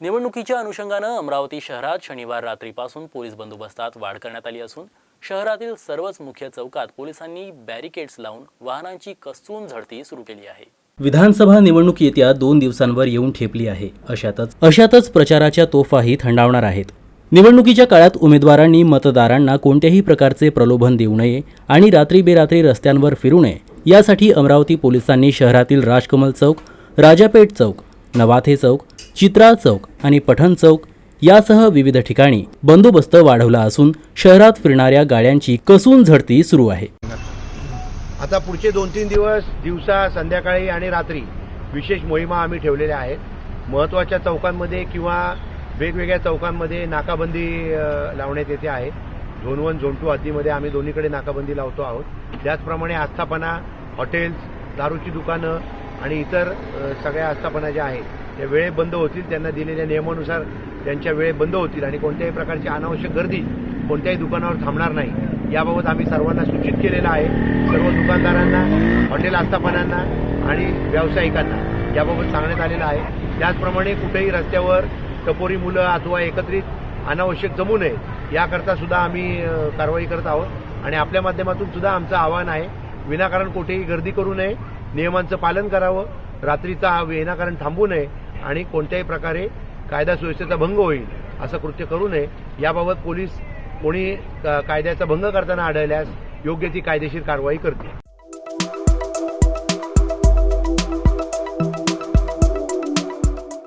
निवडणुकीच्या अनुषंगानं अमरावती शहरात शनिवार रात्रीपासून पोलीस बंदोबस्तात वाढ करण्यात आली असून शहरातील सर्वच मुख्य चौकात पोलिसांनी बॅरिकेड्स लावून वाहनांची कसून झडती सुरू केली आहे. विधानसभा निवडणूक येत्या दोन दिवसांवर येऊन ठेपली आहे. अशातच अशातच प्रचाराच्या तोफाही थंडावणार आहेत. निवडणुकीच्या काळात उमेदवारांनी मतदारांना कोणत्याही प्रकारचे प्रलोभन देऊ नये आणि रात्री बेरात्री रस्त्यांवर फिरू नये यासाठी अमरावती पोलिसांनी शहरातील राजकमल चौक राजापेठ चौक नवाथे चौक चित्रा चौक आणि पठण चौक यासह विविध ठिकाणी बंदोबस्त वाढवला असून शहरात फिरणाऱ्या गाड्यांची कसून झडती सुरू आहे. आता पुढचे दोन तीन दिवस दिवसा संध्याकाळी आणि रात्री विशेष मोहिमा आम्ही ठेवलेल्या आहेत. महत्त्वाच्या चौकांमध्ये किंवा वेगवेगळ्या चौकांमध्ये नाकाबंदी लावण्यात येते आहे. झोन वन झोन टू हद्दीमध्ये आम्ही दोन्हीकडे नाकाबंदी लावतो आहोत. त्याचप्रमाणे आस्थापना हॉटेल्स दारूची दुकानं आणि इतर सगळ्या आस्थापना ज्या आहेत त्या वेळे बंद होतील त्यांना दिलेल्या नियमानुसार त्यांच्या वेळे बंद होतील आणि कोणत्याही प्रकारची अनावश्यक गर्दी कोणत्याही दुकानावर थांबणार नाही. याबाबत आम्ही सर्वांना सूचित केलेलं आहे. सर्व दुकानदारांना हॉटेल आस्थापनांना आणि व्यावसायिकांना याबाबत सांगण्यात आलेलं आहे. त्याचप्रमाणे कुठेही रस्त्यावर टपोरी मुलं अथवा एकत्रित अनावश्यक जमू नये याकरता सुद्धा आम्ही कारवाई करत आहोत. आणि आपल्या माध्यमातून सुद्धा आमचं आव्हान आहे विनाकारण कुठेही गर्दी करू नये. नियमांचं पालन करावं. रात्रीचा विनाकारण थांबू नये. आणि कोणत्याही प्रकारे कायदा सुव्यवस्थेचा भंग होईल असं कृत्य करू नये. याबाबत पोलीस कोणी कायद्याचा भंग करताना आढळल्यास योग्य ती कायदेशीर कारवाई करतील.